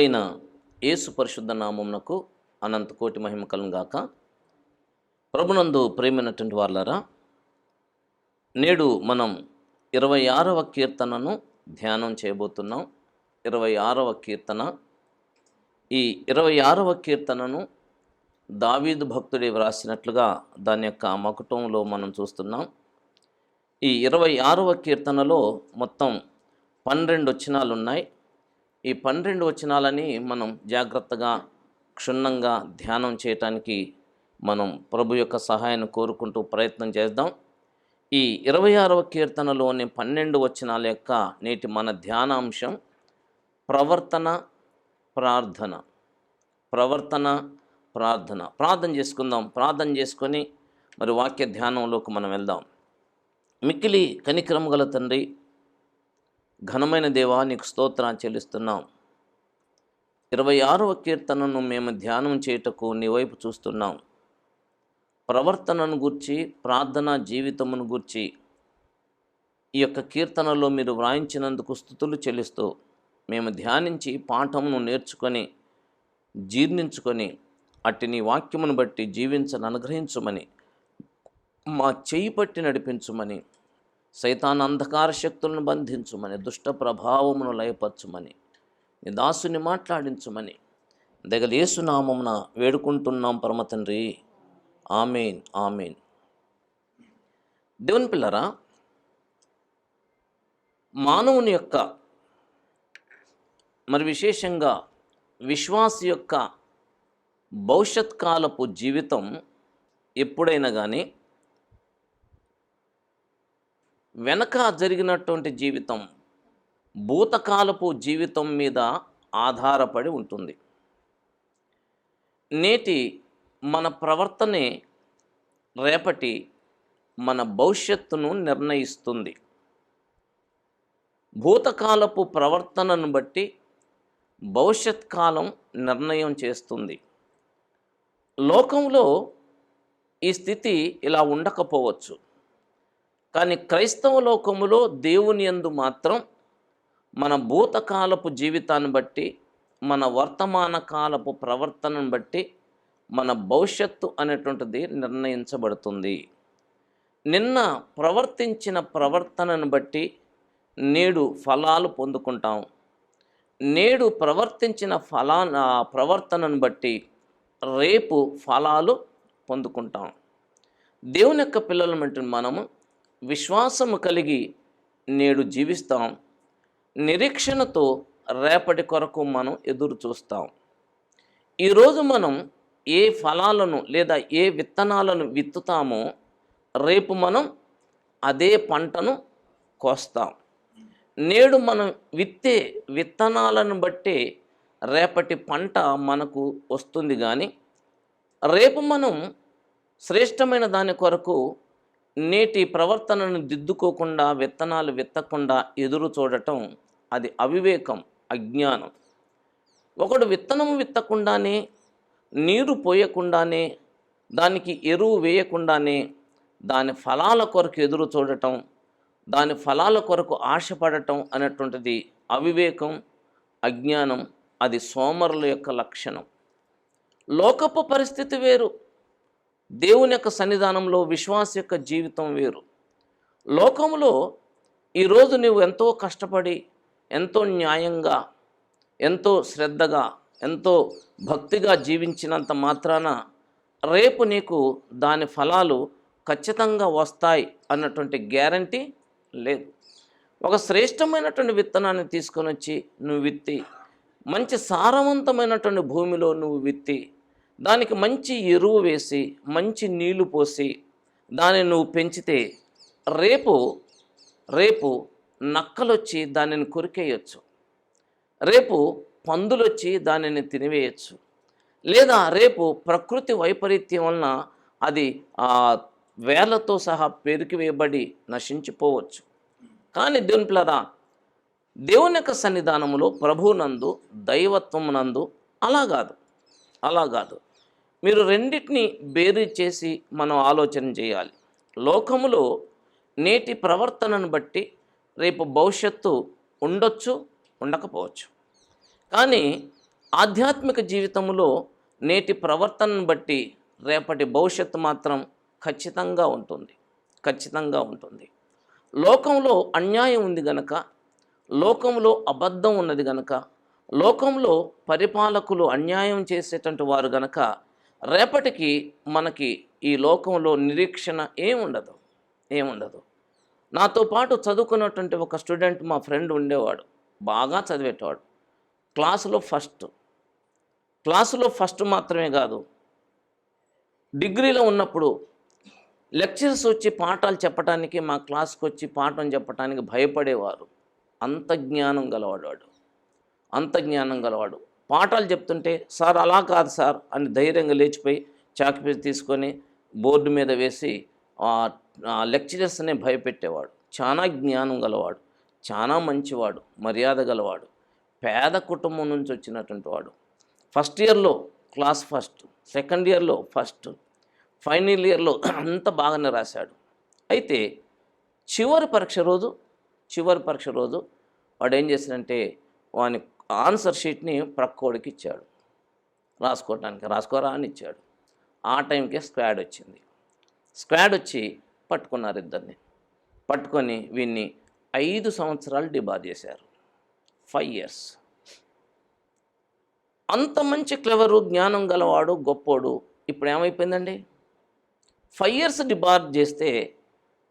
ఘనుడైన యేసు పరిశుద్ధ నామమునకు అనంత కోటి మహిమ కలుగాక గాక. ప్రభునందు ప్రేమైనటువంటి వాళ్ళరా నేడు మనం ఇరవై ఆరవ కీర్తనను ధ్యానం చేయబోతున్నాం. ఇరవై ఆరవ కీర్తన. ఈ ఇరవై ఆరవ కీర్తనను దావీదు భక్తుడే వ్రాసినట్లుగా దాని యొక్క మకుటంలో మనం చూస్తున్నాం. ఈ ఇరవై ఆరవ కీర్తనలో మొత్తం పన్నెండు వచనాలు ఉన్నాయి ఈ పన్నెండు వచనాలని మనం జాగ్రత్తగా క్షుణ్ణంగా ధ్యానం చేయటానికి మనం ప్రభు యొక్క సహాయాన్ని కోరుకుంటూ ప్రయత్నం చేద్దాం. ఈ ఇరవై ఆరవ కీర్తనలోని పన్నెండు వచనాల యొక్క నేటి మన ధ్యానాంశం ప్రవర్తన ప్రార్థన. ప్రవర్తన ప్రార్థన. ప్రార్థన చేసుకుందాం. ప్రార్థన చేసుకొని మరి వాక్య ధ్యానంలోకి మనం వెళ్దాం. మిక్కిలి కనికరం గల తండ్రి ఘనమైన దేవా నీకు స్తోత్రాన్ని చెల్లిస్తున్నాం. ఇరవై ఆరవ కీర్తనను మేము ధ్యానం చేయుటకు నీ వైపు చూస్తున్నాం. ప్రవర్తనను గూర్చి ప్రార్థనా జీవితమును గూర్చి ఈ యొక్క కీర్తనలో మీరు వ్రాయించినందుకు స్థుతులు చెల్లిస్తూ మేము ధ్యానించి పాఠమును నేర్చుకొని జీర్ణించుకొని అట్టి నీ వాక్యమును బట్టి జీవించను అనుగ్రహించుమని మా చేయి పట్టి నడిపించుమని సైతాన్ అంధకార శక్తులను బంధించుమని దుష్ట ప్రభావమును లయపరచుమని నీ దాసుని మాట్లాడించుమని దగలేసునామమున వేడుకుంటున్నాం పరమతండ్రి ఆమెన్ ఆమెన్. దేవుని పిల్లరా మానవుని యొక్క మరి విశేషంగా విశ్వాస యొక్క భవిష్యత్ కాలపు జీవితం ఎప్పుడైనా కానీ వెనక జరిగినటువంటి జీవితం భూతకాలపు జీవితం మీద ఆధారపడి ఉంటుంది. నేటి మన ప్రవర్తనే రేపటి మన భవిష్యత్తును నిర్ణయిస్తుంది. భూతకాలపు ప్రవర్తనను బట్టి భవిష్యత్ కాలం నిర్ణయం చేస్తుంది. లోకంలో ఈ స్థితి ఇలా ఉండకపోవచ్చు. కానీ క్రైస్తవ లోకములో దేవుని యందు మాత్రం మన భూతకాలపు జీవితాన్ని బట్టి మన వర్తమాన కాలపు ప్రవర్తనను బట్టి మన భవిష్యత్తు అనేటువంటిది నిర్ణయించబడుతుంది. నిన్న ప్రవర్తించిన ప్రవర్తనను బట్టి నేడు ఫలాలు పొందుకుంటాం. నేడు ప్రవర్తించిన ఫలా ప్రవర్తనను బట్టి రేపు ఫలాలు పొందుకుంటాం. దేవుని యొక్క పిల్లలమంటే మనము విశ్వాసము కలిగి నేడు జీవిస్తాం. నిరీక్షణతో రేపటి కొరకు మనం ఎదురు చూస్తాం. ఈరోజు మనం ఏ ఫలాలను లేదా ఏ విత్తనాలను విత్తుతామో రేపు మనం అదే పంటను కోస్తాం. నేడు మనం విత్తే విత్తనాలను బట్టి రేపటి పంట మనకు వస్తుంది కానీ రేపు మనం శ్రేష్టమైన దాని కొరకు నేటి ప్రవర్తనను దిద్దుకోకుండా విత్తనాలు విత్తకుండా ఎదురు చూడటం అది అవివేకం అజ్ఞానం. ఒకడు విత్తనము విత్తకుండానే నీరు పోయకుండానే దానికి ఎరువు వేయకుండానే దాని ఫలాల కొరకు ఎదురు చూడటం దాని ఫలాల కొరకు ఆశపడటం అనేటువంటిది అవివేకం అజ్ఞానం అది సోమరుల యొక్క లక్షణం. లోకపు పరిస్థితి వేరు. దేవుని యొక్క సన్నిధానంలో విశ్వాస యొక్క జీవితం వేరు. లోకంలో ఈరోజు నువ్వు ఎంతో కష్టపడి ఎంతో న్యాయంగా ఎంతో శ్రద్ధగా ఎంతో భక్తిగా జీవించినంత మాత్రాన రేపు నీకు దాని ఫలాలు ఖచ్చితంగా వస్తాయి అన్నటువంటి గ్యారంటీ లేదు. ఒక శ్రేష్టమైనటువంటి విత్తనాన్ని తీసుకొని వచ్చి నువ్వు విత్తి మంచి సారవంతమైనటువంటి భూమిలో నువ్వు విత్తి దానికి మంచి ఎరువు వేసి మంచి నీళ్ళు పోసి దాన్ని నువ్వు పెంచితే రేపు రేపు నక్కలొచ్చి దానిని కొరికేయచ్చు. రేపు పందులొచ్చి దానిని తినివేయచ్చు. లేదా రేపు ప్రకృతి వైపరీత్యం వలన అది ఆ వేలతో సహా పెరికివేయబడి నశించిపోవచ్చు. కానీ దేవుని పిల్లరా దేవుని యొక్క సన్నిధానములో ప్రభువునందు దైవత్వమునందు అలా కాదు. అలా కాదు. మీరు రెండింటిని బేరీ చేసి మనం ఆలోచన చేయాలి. లోకములో నేటి ప్రవర్తనను బట్టి రేపు భవిష్యత్తు ఉండొచ్చు ఉండకపోవచ్చు. కానీ ఆధ్యాత్మిక జీవితంలో నేటి ప్రవర్తనను బట్టి రేపటి భవిష్యత్తు మాత్రం ఖచ్చితంగా ఉంటుంది ఖచ్చితంగా ఉంటుంది. లోకంలో అన్యాయం ఉంది గనక లోకంలో అబద్ధం ఉన్నది గనక లోకంలో పరిపాలకులు అన్యాయం చేసేటువంటి వారు గనక రేపటికి మనకి ఈ లోకంలో నిరీక్షణ ఏముండదు? ఏముండదు. నాతో పాటు చదువుకున్నటువంటి ఒక స్టూడెంట్ మా ఫ్రెండ్ ఉండేవాడు. బాగా చదివేటవాడు క్లాసులో ఫస్ట్. క్లాసులో ఫస్ట్ మాత్రమే కాదు. డిగ్రీలో ఉన్నప్పుడు లెక్చర్స్ వచ్చి పాఠాలు చెప్పడానికి మా క్లాస్కి వచ్చి పాఠం చెప్పడానికి భయపడేవారు. అంత జ్ఞానం గలవాడు వాడు. అంత జ్ఞానం గలవాడు. పాఠాలు చెప్తుంటే సార్ అలా కాదు సార్ అని ధైర్యంగా లేచిపోయి చాక్పీస్ తీసుకొని బోర్డు మీద వేసి ఆ భయపెట్టేవాడు. చాలా జ్ఞానం గలవాడు. చాలా మంచివాడు. మర్యాద గలవాడు. పేద కుటుంబం నుంచి వచ్చినటువంటి వాడు. ఫస్ట్ ఇయర్లో క్లాస్ ఫస్ట్. సెకండ్ ఇయర్లో ఫస్ట్. ఫైనల్ ఇయర్లో అంత బాగానే రాశాడు. అయితే చివరి పరీక్ష రోజు చివరి పరీక్ష రోజు వాడు ఏం చేశాడంటే వాని ఆన్సర్ షీట్ని ప్రక్కోడికి ఇచ్చాడు. రాసుకోవటానికి రాసుకోరా అని ఇచ్చాడు. ఆ టైంకే స్క్వాడ్ వచ్చింది. స్క్వాడ్ వచ్చి పట్టుకున్నారు ఇద్దరిని. పట్టుకొని వీన్ని ఐదు సంవత్సరాలు డిబార్ చేశారు. Five years. అంత మంచి క్లెవరు జ్ఞానం గలవాడు గొప్పోడు ఇప్పుడు ఏమైపోయిందండి? ఫైవ్ ఇయర్స్ డిబార్ చేస్తే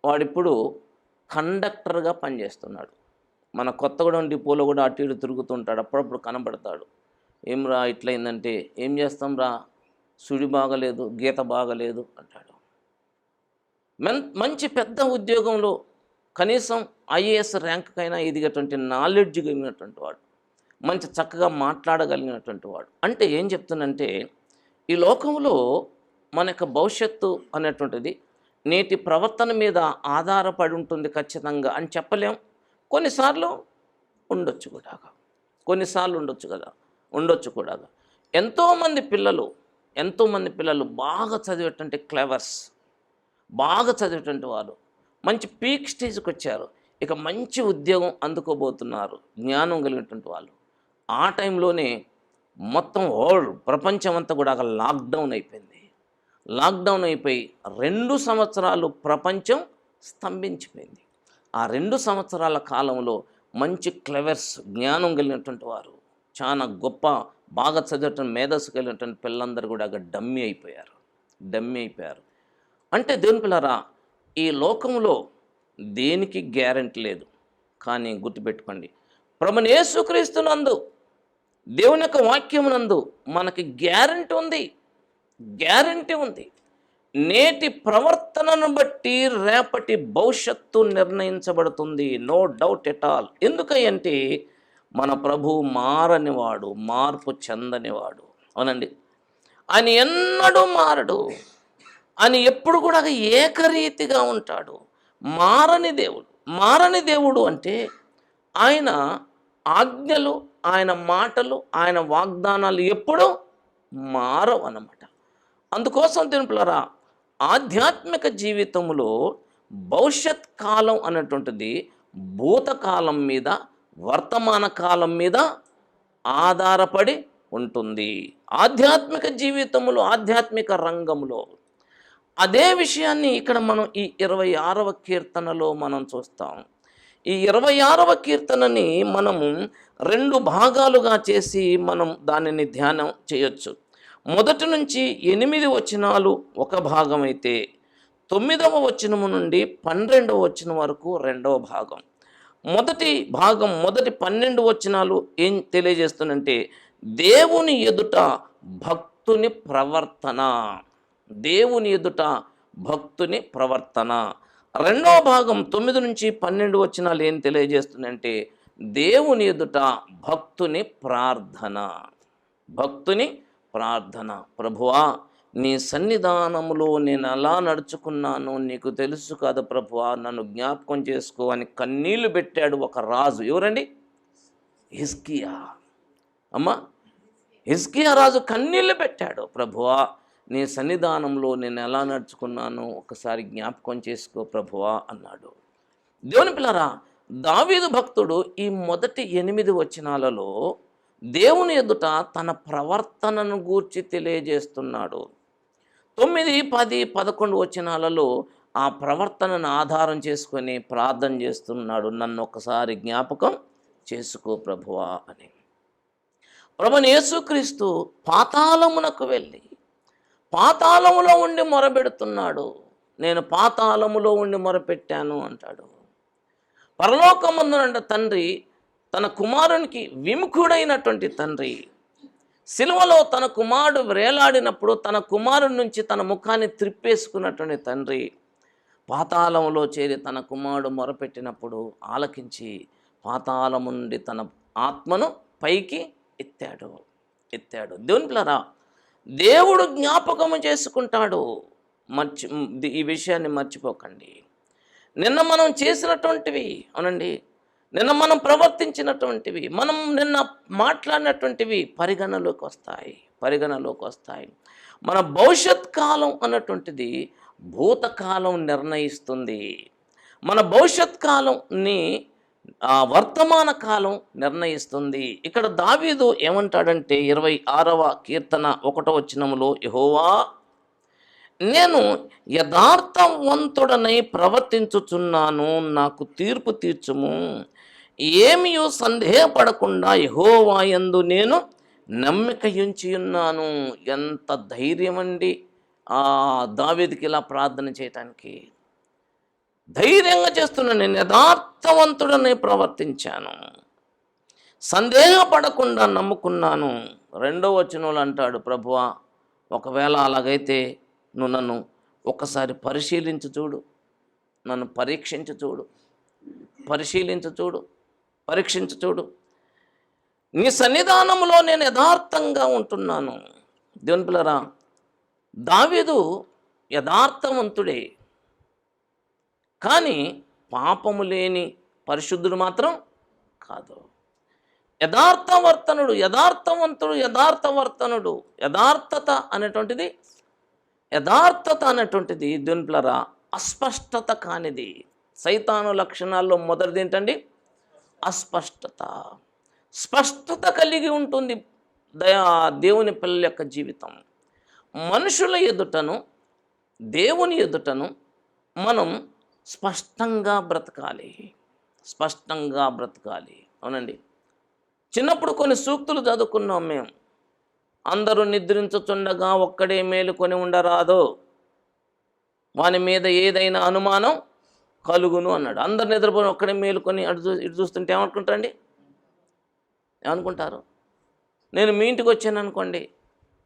వాడిప్పుడు కండక్టర్గా పనిచేస్తున్నాడు. మన కొత్తగూడెం డిపోలో కూడా అటు ఇటు తిరుగుతుంటాడు. అప్పుడప్పుడు కనబడతాడు. ఏం రా ఇట్లయిందంటే? ఏం చేస్తాం రా సుడి బాగలేదు గీత బాగలేదు అంటాడు. మెన్ మంచి పెద్ద ఉద్యోగంలో కనీసం ఐఏఎస్ ర్యాంక్కైనా ఎదిగేటువంటి నాలెడ్జ్ కలిగినటువంటి వాడు మంచి చక్కగా మాట్లాడగలిగినటువంటి వాడు. అంటే ఏం చెప్తున్నంటే ఈ లోకంలో మన యొక్క భవిష్యత్తు అనేటువంటిది నేటి ప్రవర్తన మీద ఆధారపడి ఉంటుంది ఖచ్చితంగా అని చెప్పలేం. కొన్నిసార్లు ఉండొచ్చు కూడా. కొన్నిసార్లు ఉండొచ్చు కదా. ఉండొచ్చు కూడా. ఎంతోమంది పిల్లలు ఎంతోమంది పిల్లలు బాగా చదివేటువంటి క్లెవర్స్ బాగా చదివేటువంటి వారు మంచి పీక్ స్టేజ్కి వచ్చారు ఇక మంచి ఉద్యోగం అందుకోబోతున్నారు. జ్ఞానం కలిగినటువంటి వాళ్ళు. ఆ టైంలోనే మొత్తం వరల్డ్ ప్రపంచం అంతా కూడా లాక్డౌన్ అయిపోయింది. లాక్డౌన్ అయిపోయి రెండు సంవత్సరాలు ప్రపంచం స్తంభించిపోయింది. ఆ రెండు సంవత్సరాల కాలంలో మంచి క్లెవర్స్ జ్ఞానం కలిగినటువంటి వారు. చాలా గొప్ప బాగా చదివటం మేధస్సు కలిగినటువంటి పిల్లలందరూ కూడా డమ్మి అయిపోయారు. డమ్మి అయిపోయారు. అంటే దేవుని పిల్లరా ఈ లోకంలో దేనికి గ్యారంటీ లేదు? కానీ గుర్తుపెట్టుకోండి. ప్రభుని యేసుక్రీస్తునందు దేవుని యొక్క వాక్యమునందు మనకి గ్యారంటీ ఉంది. గ్యారంటీ ఉంది. నేటి ప్రవర్తనను బట్టి రేపటి భవిష్యత్తు నిర్ణయించబడుతుంది. నో డౌట్ ఎట్ ఆల్ ఎందుకంటే మన ప్రభు మారనివాడు మార్పు చెందనివాడు. అవునండి. ఆయన ఎన్నడూ మారడు. ఆయన ఎప్పుడు కూడా ఏకరీతిగా ఉంటాడు. మారని దేవుడు. మారని దేవుడు అంటే ఆయన ఆజ్ఞలు ఆయన మాటలు ఆయన వాగ్దానాలు ఎప్పుడూ మారవు అన్నమాట అందుకోసం తినుపులరా ఆధ్యాత్మిక జీవితంలో భవిష్యత్ కాలం అనేటువంటిది భూతకాలం మీద వర్తమాన కాలం మీద ఆధారపడి ఉంటుంది. ఆధ్యాత్మిక జీవితంలో ఆధ్యాత్మిక రంగంలో అదే విషయాన్ని ఇక్కడ మనం ఈ ఇరవై ఆరవ కీర్తనలో మనం చూస్తాం. ఈ ఇరవై ఆరవ కీర్తనని మనము రెండు భాగాలుగా చేసి మనం దానిని ధ్యానం చేయొచ్చు. మొదటి నుంచి ఎనిమిది వచనాలు ఒక భాగం అయితే తొమ్మిదవ వచనము నుండి పన్నెండవ వచనం వరకు రెండవ భాగం. మొదటి భాగం మొదటి పన్నెండు వచనాలు ఏం తెలియజేస్తుందంటే దేవుని ఎదుట భక్తుని ప్రవర్తన. దేవుని ఎదుట భక్తుని ప్రవర్తన. రెండవ భాగం తొమ్మిది నుంచి పన్నెండు వచనాలు ఏం తెలియజేస్తుందంటే దేవుని ఎదుట భక్తుని ప్రార్థన. భక్తుని ప్రార్థన. ప్రభువా నీ సన్నిధానములో నేను ఎలా నడుచుకున్నాను నీకు తెలుసు కదా ప్రభువా. నన్ను జ్ఞాపకం చేసుకో అని కన్నీళ్ళు పెట్టాడు ఒక రాజు. ఎవరండి? హిస్కియా అమ్మా హిస్కియా రాజు కన్నీళ్ళు పెట్టాడు. ప్రభువా నీ సన్నిధానంలో నేను ఎలా నడుచుకున్నాను ఒకసారి జ్ఞాపకం చేసుకో ప్రభువా అన్నాడు. దేవుని పిల్లరా దావీదు భక్తుడు ఈ మొదటి ఎనిమిది వచనాలలో దేవుని ఎదుట తన ప్రవర్తనను గూర్చి తెలియజేస్తున్నాడు. తొమ్మిది పది పదకొండు వచనాలలో ఆ ప్రవర్తనను ఆధారం చేసుకొని ప్రార్థన చేస్తున్నాడు. నన్ను ఒకసారి జ్ఞాపకం చేసుకో ప్రభువా అని. ప్రభుని యేసుక్రీస్తు పాతాళమునకు వెళ్ళి పాతాళములో ఉండి మొరబెడుతున్నాడు. నేను పాతాళములో ఉండి మొరపెట్టాను అంటాడు. పరలోకమందునంట తండ్రి తన కుమారునికి విముఖుడైనటువంటి తండ్రి. సిలువలో తన కుమారుడు వేలాడినప్పుడు తన కుమారుడి నుంచి తన ముఖాన్ని త్రిప్పేసుకున్నటువంటి తండ్రి. పాతాళంలో చేరి తన కుమారుడు మొరపెట్టినప్పుడు ఆలకించి పాతాళం నుండి తన ఆత్మను పైకి ఎత్తాడు. ఎత్తాడు. దేవుని పిల్లరా దేవుడు జ్ఞాపకము చేసుకుంటాడు. మర్చి ఈ విషయాన్ని మర్చిపోకండి. నిన్న మనం చేసినటువంటివి అవునండి నిన్న మనం ప్రవర్తించినటువంటివి మనం నిన్న మాట్లాడినటువంటివి పరిగణలోకి వస్తాయి పరిగణలోకి వస్తాయి. మన భవిష్యత్ కాలం అన్నటువంటిది భూతకాలం నిర్ణయిస్తుంది. మన భవిష్యత్ కాలంని వర్తమాన కాలం నిర్ణయిస్తుంది. ఇక్కడ దావీదు ఏమంటాడంటే ఇరవై ఆరవ కీర్తన ఒకటో వచ్చినములో యహోవా నేను యథార్థవంతుడనై ప్రవర్తించుచున్నాను నాకు తీర్పు తీర్చుము. ఏమియో సందేహపడకుండా యహోవాయందు నేను నమ్మిక ఉన్నాను ఎంత ధైర్యం అండి ఆ దావేదికి ఇలా ప్రార్థన చేయటానికి. ధైర్యంగా చేస్తున్నాను నేను యథార్థవంతుడని ప్రవర్తించాను. సందేహపడకుండా నమ్ముకున్నాను. రెండో వచనంలో అంటాడు ప్రభువా ఒకవేళ అలాగైతే నువ్వు నన్ను ఒకసారి పరిశీలించు చూడు. నన్ను పరీక్షించు చూడు. పరిశీలించు చూడు. పరీక్షించు చూడు. నీ సన్నిధానంలో నేను యథార్థంగా ఉంటున్నాను. దేవుని పిల్లరా దావీదు యథార్థవంతుడే. కానీ పాపము లేని పరిశుద్ధుడు మాత్రం కాదు. యథార్థవర్తనుడు యథార్థవంతుడు యథార్థవర్తనుడు యథార్థత అనేటువంటిది యథార్థత అనేటువంటిది దున్పులరా అస్పష్టత కానిది. సైతాను లక్షణాల్లో మొదటిది ఏంటండి? అస్పష్టత. స్పష్టత కలిగి ఉంటుంది దయా దేవుని పిల్లల యొక్క జీవితం. మనుషుల ఎదుటను దేవుని ఎదుటను మనం స్పష్టంగా బ్రతకాలి. స్పష్టంగా బ్రతకాలి. అవునండి. చిన్నప్పుడు కొన్ని సూక్తులు చదువుకున్నాం మేము. అందరూ నిద్రించుచుండగా ఒక్కడే మేలుకొని ఉండరాదో. వాని మీద ఏదైనా అనుమానం కలుగును అన్నాడు. అందరు నిద్రపోయి ఒక్కడే మేలుకొని అటు చూ ఇటు చూస్తుంటే ఏమనుకుంటారండి? ఏమనుకుంటారు? నేను మీ ఇంటికి వచ్చాను అనుకోండి.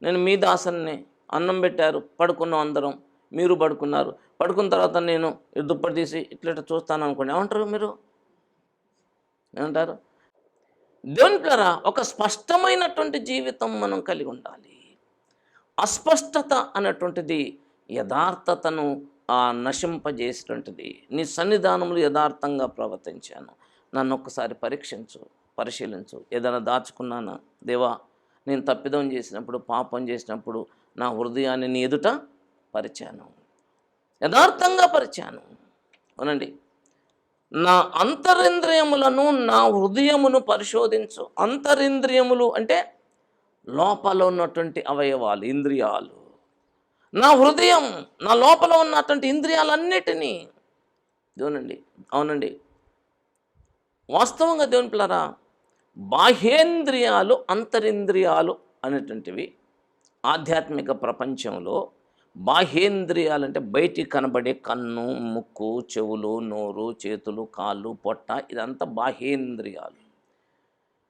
నేను మీ దాసన్ని అన్నం పెట్టారు పడుకున్నాం అందరం. మీరు పడుకున్నారు. పడుకున్న తర్వాత నేను దుప్పటి తీసి ఇట్లా ఇట్లా చూస్తాను అనుకోండి. ఏమంటారు మీరు? ఏమంటారు? దేవుని ఒక స్పష్టమైనటువంటి జీవితం మనం కలిగి ఉండాలి. అస్పష్టత అనేటువంటిది యథార్థతను ఆ నశింపజేసినటువంటిది. నీ సన్నిధానములు యథార్థంగా ప్రవర్తించాను. నన్ను ఒక్కసారి పరీక్షించు పరిశీలించు. ఏదైనా దాచుకున్నానా? దేవా నేను తప్పిదం చేసినప్పుడు పాపం చేసినప్పుడు నా హృదయాన్ని నీ ఎదుట పరిచాను. యథార్థంగా పరిచాను. అవునండి. నా అంతరింద్రియములను నా హృదయమును పరిశోధించు. అంతరింద్రియములు అంటే లోపల ఉన్నటువంటి అవయవాలు ఇంద్రియాలు. నా హృదయం నా లోపల ఉన్నటువంటి ఇంద్రియాలన్నిటినీ దేవునండి అవునండి. వాస్తవంగా దేవుని పిల్లరా బాహ్యేంద్రియాలు అంతరింద్రియాలు అనేటువంటివి ఆధ్యాత్మిక ప్రపంచంలో బాహ్యేంద్రియాలు అంటే బయటికి కనబడే కన్ను ముక్కు చెవులు నోరు చేతులు కాళ్ళు పొట్ట ఇదంతా బాహ్యేంద్రియాలు.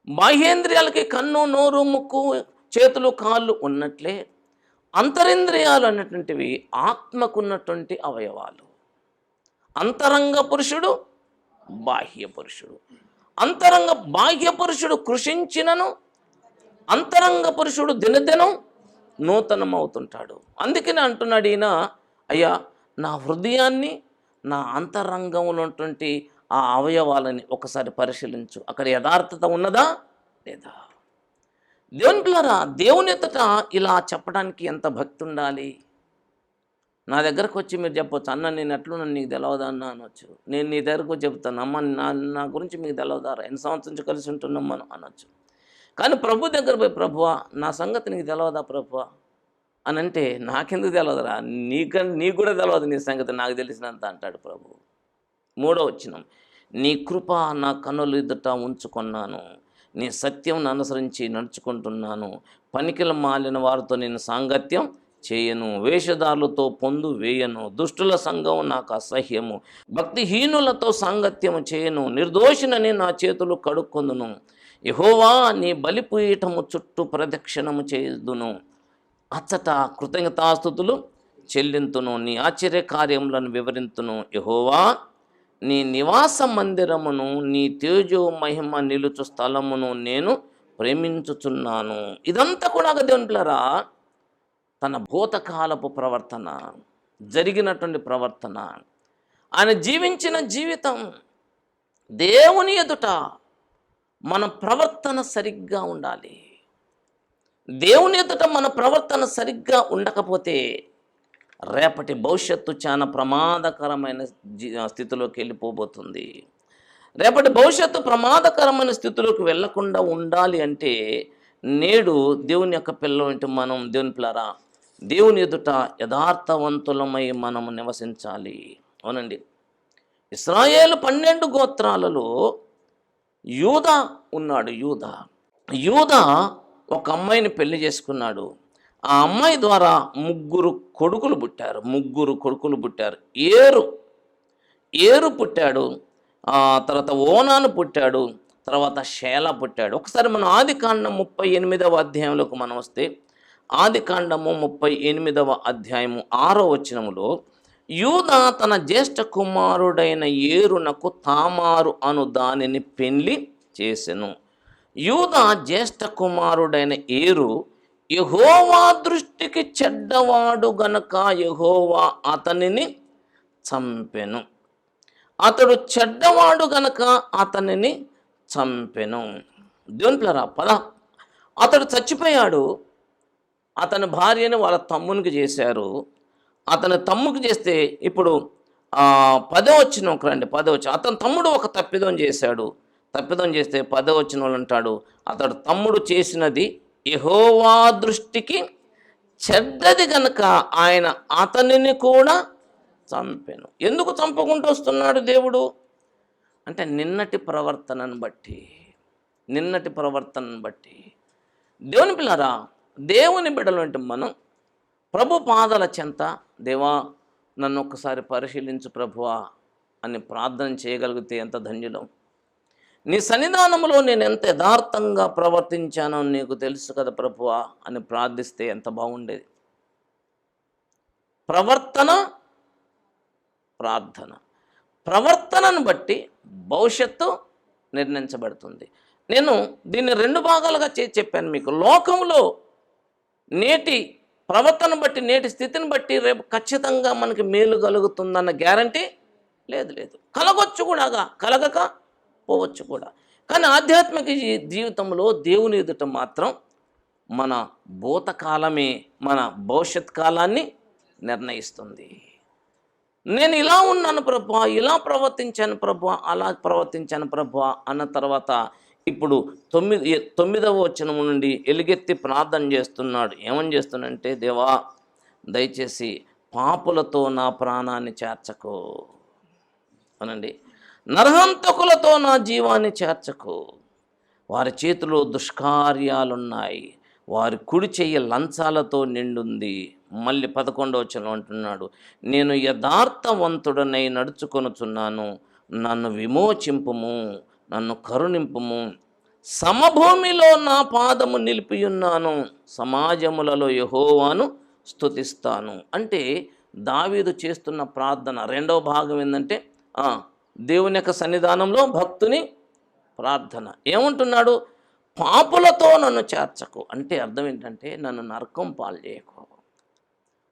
బాహ్యేంద్రియాలకి కన్ను నోరు ముక్కు చేతులు కాళ్ళు ఉన్నట్లే అంతరింద్రియాలు అనేటువంటివి ఆత్మకున్నటువంటి అవయవాలు. అంతరంగ పురుషుడు బాహ్య పురుషుడు. అంతరంగ బాహ్య పురుషుడు కృషించినను అంతరంగ పురుషుడు దినదినం నూతనమవుతుంటాడు. అందుకని అంటున్నాడు ఈయన అయ్యా నా హృదయాన్ని నా అంతరంగంలో ఉన్నటువంటి ఆ అవయవాలని ఒకసారి పరిశీలించు. అక్కడ యథార్థత ఉన్నదా? లేదా? దేవుని పిల్లరా దేవుని ఎదుట ఇలా చెప్పడానికి ఎంత భక్తి ఉండాలి నా దగ్గరకు వచ్చి మీరు చెప్పొచ్చు అన్న నేను ఎట్లున్నాను? నీకు తెలవదా? అన్న అనొచ్చు. నేను నీ దగ్గరకు చెప్తాను. అమ్మ నా నా గురించి మీకు తెలవదారా ఎన్ని సంవత్సరం నుంచి కలిసి ఉంటున్నాం? మనం అనొచ్చు. కానీ ప్రభు దగ్గర పోయి ప్రభువా నా సంగతి నీకు తెలియదా ప్రభువా? అని అంటే నాకెందుకు తెలియదురా నీక నీకు కూడా తెలియదు నీ సంగతి నాకు తెలిసినంత అంటాడు ప్రభు. మూడో వచ్చినం నీ కృప నా కన్నులు ఎదుట ఉంచుకున్నాను. నీ సత్యం అనుసరించి నడుచుకుంటున్నాను. పనికిల మాలిన వారితో నేను సాంగత్యం చేయను. వేషధారులతో పొందు వేయను. దుష్టుల సంఘం నాకు అసహ్యము. భక్తిహీనులతో సాంగత్యము చేయను. నిర్దోషినని నా చేతులు కడుక్కొందును. యహోవా నీ బలిపీఠము చుట్టూ ప్రదక్షిణము చేదును అచ్చట కృతజ్ఞతాస్థుతులు చెల్లింతును. నీ ఆశ్చర్య కార్యములను వివరింతును. యహోవా నీ నివాస మందిరమును నీ తేజో మహిమ నిలుచు స్థలమును నేను ప్రేమించుచున్నాను. ఇదంతా కూడా దేవుని పిల్లరా తన భూతకాలపు ప్రవర్తన జరిగినటువంటి ప్రవర్తన. ఆయన జీవించిన జీవితం దేవుని ఎదుట మన ప్రవర్తన సరిగ్గా ఉండాలి. దేవుని ఎదుట మన ప్రవర్తన సరిగ్గా ఉండకపోతే రేపటి భవిష్యత్తు చాలా ప్రమాదకరమైన స్థితిలోకి వెళ్ళిపోబోతుంది. రేపటి భవిష్యత్తు ప్రమాదకరమైన స్థితిలోకి వెళ్ళకుండా ఉండాలి అంటే నేడు దేవుని యొక్క పిల్లలు మనం దేవుని పిల్లరా దేవుని ఎదుట యథార్థవంతులమై మనం నివసించాలి. అవునండి. ఇస్రాయేలు పన్నెండు గోత్రాలలో యూద ఉన్నాడు. యూద. యూద ఒక అమ్మాయిని పెళ్ళి చేసుకున్నాడు. ఆ అమ్మాయి ద్వారా ముగ్గురు కొడుకులు పుట్టారు. ముగ్గురు కొడుకులు పుట్టారు. ఏరు ఏరు పుట్టాడు. తర్వాత ఓనాను పుట్టాడు. తర్వాత శేల పుట్టాడు. ఒకసారి మనం ఆది కాండం ముప్పై ఎనిమిదవ అధ్యాయంలోకి మనం వస్తే ఆది కాండము ముప్పై ఎనిమిదవ అధ్యాయము ఆరో వచనములో యూద తన జ్యేష్ఠ కుమారుడైన ఏరునకు తామారు అను దానిని పెళ్ళి చేసెను. యూద జ్యేష్ఠ కుమారుడైన ఏరు యహోవా దృష్టికి చెడ్డవాడు గనక యహోవా అతనిని చంపెను. అతడు చెడ్డవాడు గనక అతనిని చంపెను. దేవునిపిల్లరా పద. అతడు చచ్చిపోయాడు. అతని భార్యను వాళ్ళ తమ్మునికి చేశారు. అతని తమ్ముకి చేస్తే ఇప్పుడు ఆ, వచ్చిన ఒకరండి వచ్చి అతని తమ్ముడు ఒక తప్పిదం చేశాడు. తప్పిదం చేస్తే పదో వచ్చిన వాళ్ళు అంటాడు. అతడు తమ్ముడు చేసినది యహోవా దృష్టికి చెడ్డది గనక ఆయన అతనిని కూడా చంపెను. ఎందుకు చంపకుండా వస్తున్నాడు దేవుడు? అంటే నిన్నటి ప్రవర్తనను బట్టి నిన్నటి ప్రవర్తనను బట్టి. దేవుని పిల్లరా దేవుని బిడ్డలు మనం. ప్రభు పాదల చెంత దేవా నన్ను ఒక్కసారి పరిశీలించు ప్రభువా అని ప్రార్థన చేయగలిగితే ఎంత ధన్యులం? నీ సన్నిధానంలో నేను ఎంత యథార్థంగా ప్రవర్తించానో నీకు తెలుసు కదా ప్రభువా అని ప్రార్థిస్తే ఎంత బాగుండేది. ప్రవర్తన ప్రార్థన. ప్రవర్తనను బట్టి భవిష్యత్తు నిర్ణయించబడుతుంది. నేను దీన్ని రెండు భాగాలుగా చేసి చెప్పాను మీకు. లోకంలో నేటి ప్రవర్తన బట్టి నేటి స్థితిని బట్టి రేపు ఖచ్చితంగా మనకి మేలు కలుగుతుందన్న గ్యారంటీ లేదు లేదు. కలగొచ్చు కూడా కలగక పోవచ్చు కూడా. కానీ ఆధ్యాత్మిక జీవితంలో దేవుని ఎదుట మాత్రం మన భూతకాలమే మన భవిష్యత్ కాలాన్ని నిర్ణయిస్తుంది. నేను ఇలా ఉన్నాను ప్రభా ఇలా ప్రవర్తించాను ప్రభా అలా ప్రవర్తించాను ప్రభా అన్న తర్వాత ఇప్పుడు తొమ్మిది తొమ్మిదవ వచనం నుండి ఎలుగెత్తి ప్రార్థన చేస్తున్నాడు. ఏమని చేస్తున్నాడంటే దేవా దయచేసి పాపులతో నా ప్రాణాన్ని చేర్చకు. అనండి. నరహంతకులతో నా జీవాన్ని చేర్చకు. వారి చేతిలో దుష్కార్యాలున్నాయి. వారి కుడి చెయ్యి లంచాలతో నిండుంది. మళ్ళీ పదకొండవ వచనం అంటున్నాడు నేను యథార్థవంతుడనై నడుచుకొనుచున్నాను. నన్ను విమోచింపుము నన్ను కరుణింపుము. సమభూమిలో నా పాదము నిలిపియున్నాను. సమాజములలో యహోవాను స్థుతిస్తాను అంటే దావీదు చేస్తున్న ప్రార్థన రెండవ భాగం ఏంటంటే దేవుని యొక్క సన్నిధానంలో భక్తుని ప్రార్థన. ఏమంటున్నాడు? పాపులతో నన్ను చేర్చకు. అంటే అర్థం ఏంటంటే నన్ను నరకం పాలు చేయకు.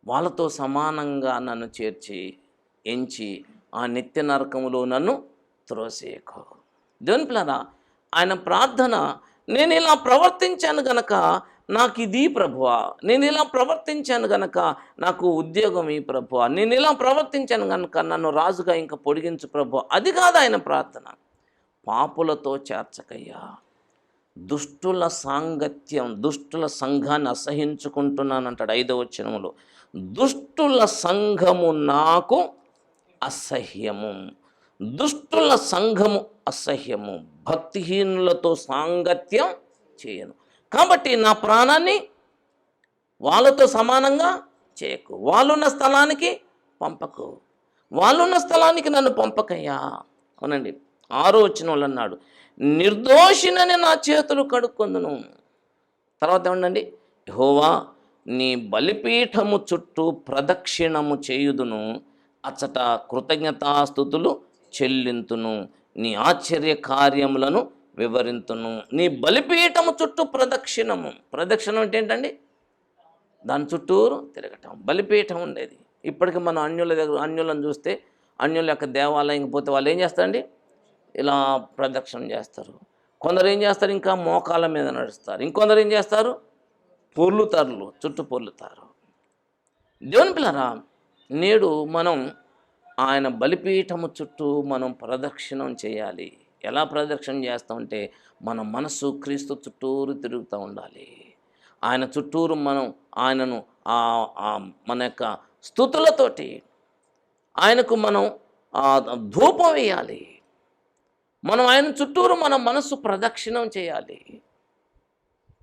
వాళ్ళతో సమానంగా నన్ను చేర్చి ఎంచి ఆ నిత్య నరకములో నన్ను త్రోసేయకు. దేవుని పిల్లరా ఆయన ప్రార్థన నేను ఇలా ప్రవర్తించాను గనక నాకు ఇది ప్రభువా నేను ఇలా ప్రవర్తించాను గనక నాకు ఉద్యోగం ఈ ప్రభువా నేను ఇలా ప్రవర్తించాను గనక నన్ను రాజుగా ఇంకా పొడిగించు ప్రభు అది కాదు ఆయన ప్రార్థన. పాపులతో చేర్చకయ్యా. దుష్టుల సాంగత్యం దుష్టుల సంఘాన్ని అసహించుకుంటున్నానంటాడు ఐదవ వచనములో. దుష్టుల సంఘము నాకు అసహ్యము. దుష్టుల సంఘము అసహ్యము. భక్తిహీనులతో సాంగత్యం చేయను. కాబట్టి నా ప్రాణాన్ని వాళ్ళతో సమానంగా చేయకు. వాళ్ళున్న స్థలానికి పంపకు. వాళ్ళున్న స్థలానికి నన్ను పంపకయ్యా. అవునండి. ఆరో వచ్చిన వాళ్ళు అన్నాడు. నిర్దోషినని నా చేతులు కడుక్కొందును. తర్వాత ఏమండండి? హోవా నీ బలిపీఠము చుట్టూ ప్రదక్షిణము చేయుదును. అచ్చట కృతజ్ఞతాస్థుతులు చెల్లింతును. నీ ఆశ్చర్య కార్యములను వివరింతును. నీ బలిపీఠము చుట్టూ ప్రదక్షిణము. ప్రదక్షిణం అంటే ఏంటండి? దాని చుట్టూరు తిరగటం. బలిపీఠం ఉండేది. ఇప్పటికి మనం అన్యుల దగ్గర అన్యులను చూస్తే అన్యుల యొక్క దేవాలయం పోతే వాళ్ళు ఏం చేస్తారండి? ఇలా ప్రదక్షిణ చేస్తారు. కొందరు ఏం చేస్తారు? ఇంకా మోకాల మీద నడుస్తారు. ఇంకొందరు ఏం చేస్తారు? పొర్లుతారులు చుట్టూ పొర్లుతారు. దేవుని పిల్లరా నేడు మనం ఆయన బలిపీఠము చుట్టూ మనం ప్రదక్షిణం చేయాలి. ఎలా ప్రదక్షిణ చేస్తామంటే మన మనస్సు క్రీస్తు చుట్టూరు తిరుగుతూ ఉండాలి. ఆయన చుట్టూరు మనం ఆయనను ఆ మన యొక్క స్థుతులతోటి ఆయనకు మనం ధూపం వేయాలి. మనం ఆయన చుట్టూరు మన మనస్సు ప్రదక్షిణం చేయాలి.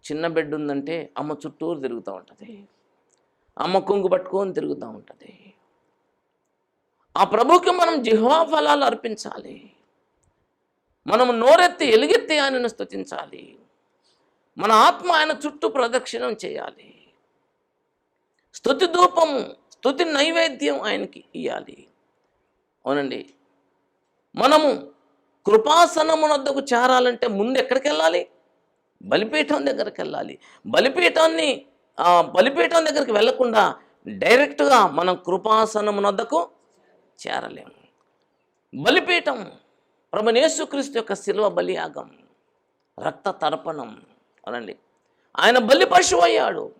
చిన్న బిడ్డ ఉందంటే అమ్మ చుట్టూరు తిరుగుతూ ఉంటుంది. అమ్మ కొంగు పట్టుకొని తిరుగుతూ ఉంటుంది. ఆ ప్రభుకి మనం జిహ్వా ఫలాలు అర్పించాలి. మనం నోరెత్తి ఎలుగెత్తి ఆయనను స్థుతించాలి మన ఆత్మ ఆయన చుట్టూ ప్రదక్షిణం చేయాలి. స్తుతి ధూపము స్తుతి నైవేద్యం ఆయనకి ఇవ్వాలి అవునండి. మనము కృపాసనమునొద్దకు చేరాలంటే ముందు ఎక్కడికి వెళ్ళాలి బలిపీఠం దగ్గరికి వెళ్ళాలి బలిపీఠాన్ని బలిపీఠం దగ్గరికి వెళ్ళకుండా డైరెక్ట్గా మనం కృపాసనమునొద్దకు చేరలేము. బలిపీఠం ప్రభు యొక్క శిల్వ బలియాగం రక్త తర్పణం అనండి. ఆయన బలి పశువు అయ్యాడు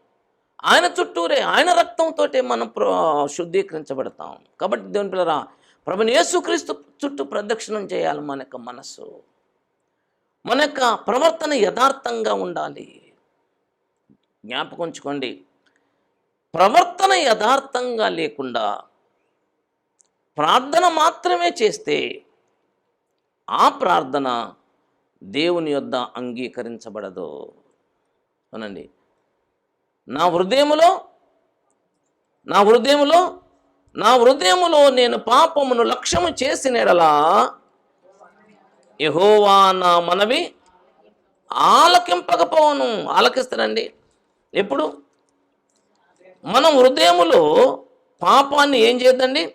ఆయన చుట్టూరే ఆయన రక్తంతో మనం ప్ర- శుద్ధీకరించబడతాం. కాబట్టి దేవుని పిల్లరా ప్రభుని యేసుక్రీస్తు చుట్టూ ప్రదక్షిణం చేయాలి మన యొక్క మనస్సు మన యొక్క ప్రవర్తన యథార్థంగా ఉండాలి. జ్ఞాపకం ఉంచుకోండి. ప్రవర్తన యథార్థంగా లేకుండా ప్రార్థన మాత్రమే చేస్తే ఆ ప్రార్థన దేవుని యొద్ద అంగీకరించబడదు. అనండి నా హృదయములో నా హృదయములో నా హృదయములో నేను పాపమును లక్ష్యము చేసిన ఎడలా యహోవా నా మనవి ఆలకింపకపోవను. ఆలకిస్తానండి ఎప్పుడు? మనం హృదయములో పాపాన్ని ఏం చేద్దండి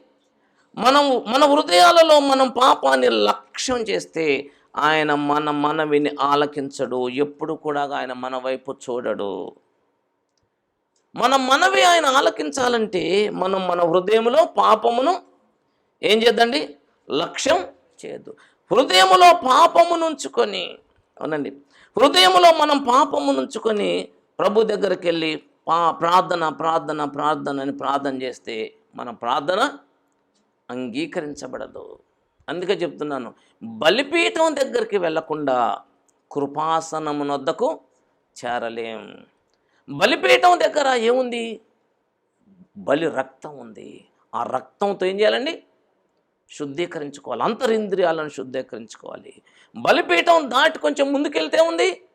మనం మన హృదయాలలో మనం పాపాన్ని లక్ష్యం చేస్తే ఆయన మన మనవిని ఆలకించడు. ఎప్పుడు కూడా ఆయన మన వైపు చూడడు. మన మనవి ఆయన ఆలకించాలంటే మనం మన హృదయంలో పాపమును ఏం చేద్దండి? లక్ష్యం చేయద్దు. హృదయములో పాపమును ఉంచుకొని అవునండి. హృదయములో మనం పాపమును ఉంచుకొని ప్రభు దగ్గరికి వెళ్ళి పా ప్రార్థన ప్రార్థన ప్రార్థన అని ప్రార్థన చేస్తే మన ప్రార్థన అంగీకరించబడదు. అందుకే చెప్తున్నాను బలిపీఠం దగ్గరికి వెళ్ళకుండా కృపాసనమునొద్దకు చేరలేం. బలిపీఠం దగ్గర ఏముంది? బలి రక్తం ఉంది. ఆ రక్తంతో ఏం చేయాలండి? శుద్ధీకరించుకోవాలి. అంతరింద్రియాలను శుద్ధీకరించుకోవాలి. బలిపీఠం దాటి కొంచెం ముందుకెళ్తే ఉంది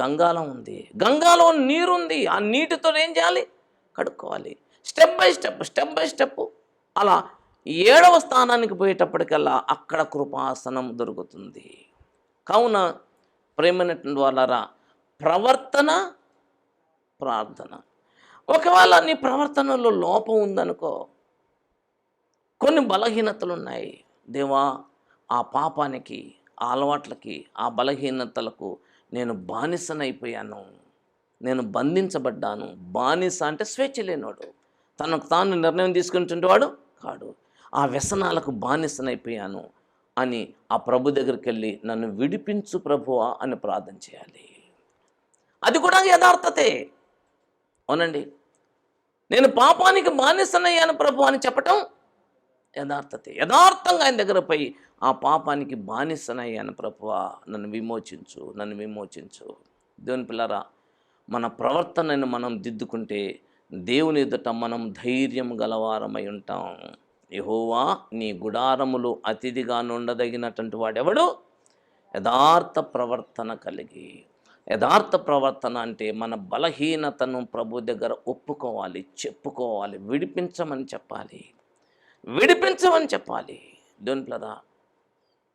గంగాలం ఉంది. గంగాలో నీరుంది. ఆ నీటితో ఏం చేయాలి? కడుక్కోవాలి. Step by step step by step అలా ఏడవ స్థానానికి పోయేటప్పటికల్లా అక్కడ కృపాసనం దొరుకుతుంది. కావున ప్రేమనటువంటి వాళ్ళరా ప్రవర్తన ప్రార్థన. ఒకవేళ నీ ప్రవర్తనలో లోపం ఉందనుకో కొన్ని బలహీనతలు ఉన్నాయి దేవా ఆ పాపానికి ఆ అలవాట్లకి ఆ బలహీనతలకు నేను బానిసనైపోయాను. నేను బంధించబడ్డాను. బానిస అంటే స్వేచ్ఛ లేనివాడు తనకు తాను నిర్ణయం తీసుకుంటుండేవాడు కాడు. ఆ వ్యసనాలకు బానిసనైపోయాను అని ఆ ప్రభు దగ్గరికి వెళ్ళి నన్ను విడిపించు ప్రభువా అని ప్రార్థన చేయాలి. అది కూడా యథార్థతే. అవునండి. నేను పాపానికి బానిసనయ్యాను ప్రభు అని చెప్పటం యథార్థతే. యథార్థంగా ఆయన దగ్గర పోయి ఆ పాపానికి బానిసనయ్యాను ప్రభువా నన్ను విమోచించు నన్ను విమోచించు. దేవుని పిల్లరా మన ప్రవర్తనను మనం దిద్దుకుంటే దేవుని ఎదుట మనం ధైర్యం గలవారమై ఉంటాం. యహోవా నీ గుడారములు అతిథిగా నుండదగినటువంటి వాడెవడు? యథార్థ ప్రవర్తన కలిగి. యథార్థ ప్రవర్తన అంటే మన బలహీనతను ప్రభు దగ్గర ఒప్పుకోవాలి చెప్పుకోవాలి విడిపించమని చెప్పాలి. విడిపించమని చెప్పాలి. దేవుని ప్రదా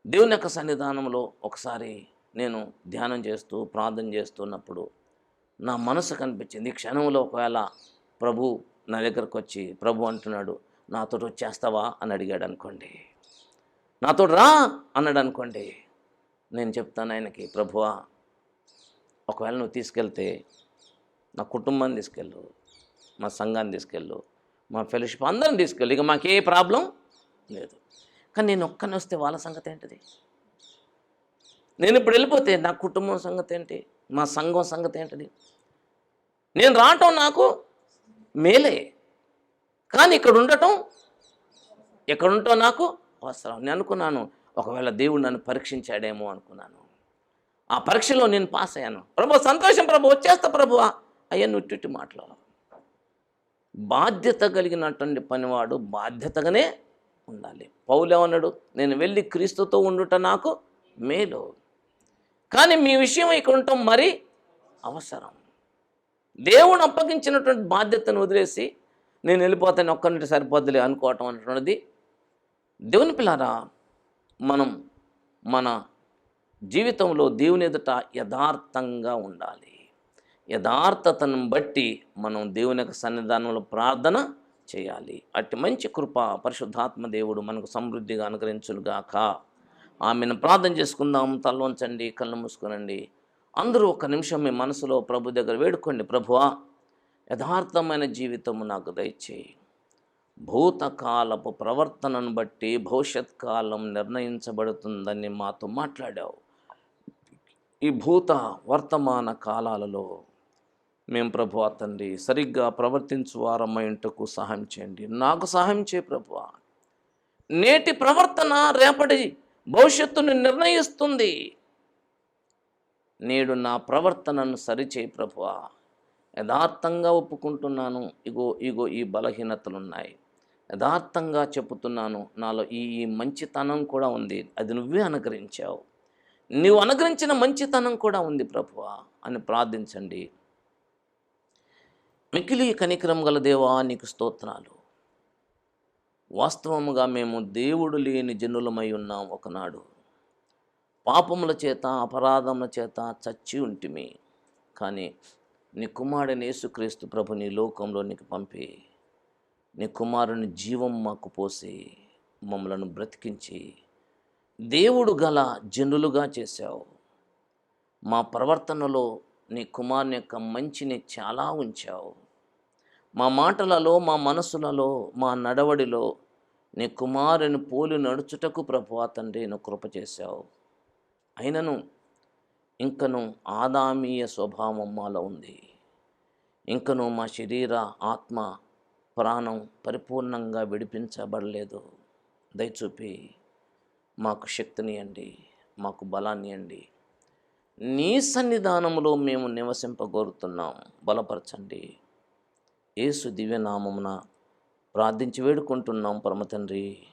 దేవుని యొక్క సన్నిధానంలో ఒకసారి నేను ధ్యానం చేస్తూ ప్రార్థన చేస్తున్నప్పుడు నా మనసు కనిపించింది. ఈ క్షణంలో ఒకవేళ ప్రభు నా దగ్గరకు వచ్చి ప్రభు అంటున్నాడు నాతో వచ్చేస్తావా అని అడిగాడు అనుకోండి నాతో రా అన్నాడు అనుకోండి నేను చెప్తాను ఆయనకి ప్రభువా ఒకవేళ నువ్వు తీసుకెళ్తే నా కుటుంబాన్ని తీసుకెళ్ళు మా సంఘాన్ని తీసుకెళ్ళు మా ఫెలోషిప్ అందరిని తీసుకెళ్ళు ఇక మాకే ప్రాబ్లం లేదు. కానీ నేను ఒక్కని వస్తే వాళ్ళ సంగతి ఏంటిది? నేను ఇప్పుడు వెళ్ళిపోతే నా కుటుంబం సంగతి ఏంటి? మా సంఘం సంగతి ఏంటిది? నేను రావటం నాకు మేలే. కానీ ఇక్కడ ఉండటం ఎక్కడ నాకు అవసరం. నేను అనుకున్నాను ఒకవేళ దేవుడు నన్ను పరీక్షించాడేమో అనుకున్నాను. ఆ పరీక్షలో నేను పాస్ అయ్యాను. ప్రభు సంతోషం ప్రభు వచ్చేస్తా ప్రభు. అయ్యా నువ్వు ఇటు మాటలు బాధ్యత కలిగినటువంటి పనివాడు బాధ్యతగానే ఉండాలి. పౌలేమన్నాడు నేను వెళ్ళి క్రీస్తుతో ఉండుట నాకు మేలు. కానీ మీ విషయం ఇక్కడ ఉండటం మరి అవసరం. దేవుడు అప్పగించినటువంటి బాధ్యతను వదిలేసి నేను వెళ్ళిపోతాను ఒక్కరింటి సరిపోద్దులే అనుకోవటం అనేటువంటిది. దేవుని పిల్లారా మనం మన జీవితంలో దేవుని ఎదుట యథార్థంగా ఉండాలి. యథార్థతను బట్టి మనం దేవుని యొక్క సన్నిధానంలో ప్రార్థన చేయాలి. అట్టి మంచి కృప పరిశుద్ధాత్మ దేవుడు మనకు సమృద్ధిగా అనుగ్రహించులుగాక ఆమెను ప్రార్థన చేసుకుందాం. తలవంచండి కళ్ళు మూసుకునండి అందరూ ఒక నిమిషం మీ మనసులో ప్రభు దగ్గర వేడుకోండి. ప్రభువా యథార్థమైన జీవితము నాకు దయచేయి. భూతకాలపు ప్రవర్తనను బట్టి భవిష్యత్ కాలం నిర్ణయించబడుతుందని మాతో మాట్లాడావు. ఈ భూత వర్తమాన కాలాలలో మేము ప్రభు తండ్రి సరిగ్గా ప్రవర్తించు వారమ్మ ఇంటకు సహాయం చేయండి. నాకు సహాయం చేయ ప్రభు. నేటి ప్రవర్తన రేపటి భవిష్యత్తును నిర్ణయిస్తుంది. నేడు నా ప్రవర్తనను సరిచేయి ప్రభువా యథార్థంగా ఒప్పుకుంటున్నాను. ఇగో ఇగో ఈ బలహీనతలు ఉన్నాయి యథార్థంగా చెప్తున్నాను నాలో ఈ ఈ మంచితనం కూడా ఉంది. అది నువ్వే అనుగ్రహించావు. నీవు అనుగ్రహించిన మంచితనం కూడా ఉంది ప్రభువా అని ప్రార్థించండి. మికిలి కనికరం గల దేవా నీకు స్తోత్రాలు. వాస్తవముగా మేము దేవుడు లేని జనులమై ఉన్నాం ఒకనాడు. పాపముల చేత అపరాధముల చేత చచ్చి ఉంటిమి. కానీ నీ కుమారుని యేసుక్రీస్తు ప్రభు నీ లోకంలోనికి పంపి నీ కుమారుని జీవం మాకు పోసి మమ్మలను బ్రతికించి దేవుడు గల జనులుగా చేశావు. మా ప్రవర్తనలో నీ కుమారుని యొక్క మంచిని చాలా ఉంచావు. మా మాటలలో మా మనసులలో మా నడవడిలో నీ కుమారుని పోలి నడుచుటకు ప్రభు తండ్రి నువ్వు కృప చేశావు. అయినను ఇంకను ఆదామీయ స్వభావం మాలో ఉంది. ఇంకను మా శరీర ఆత్మ ప్రాణం పరిపూర్ణంగా విడిపించబడలేదు. దయచూపి మాకు శక్తినియండి మాకు బలాన్ని అండి నీ సన్నిధానములో మేము నివసింపగోరుతున్నాం. బలపరచండి. ఏసు దివ్యనామమున ప్రార్థించి వేడుకుంటున్నాం పరమతండ్రి.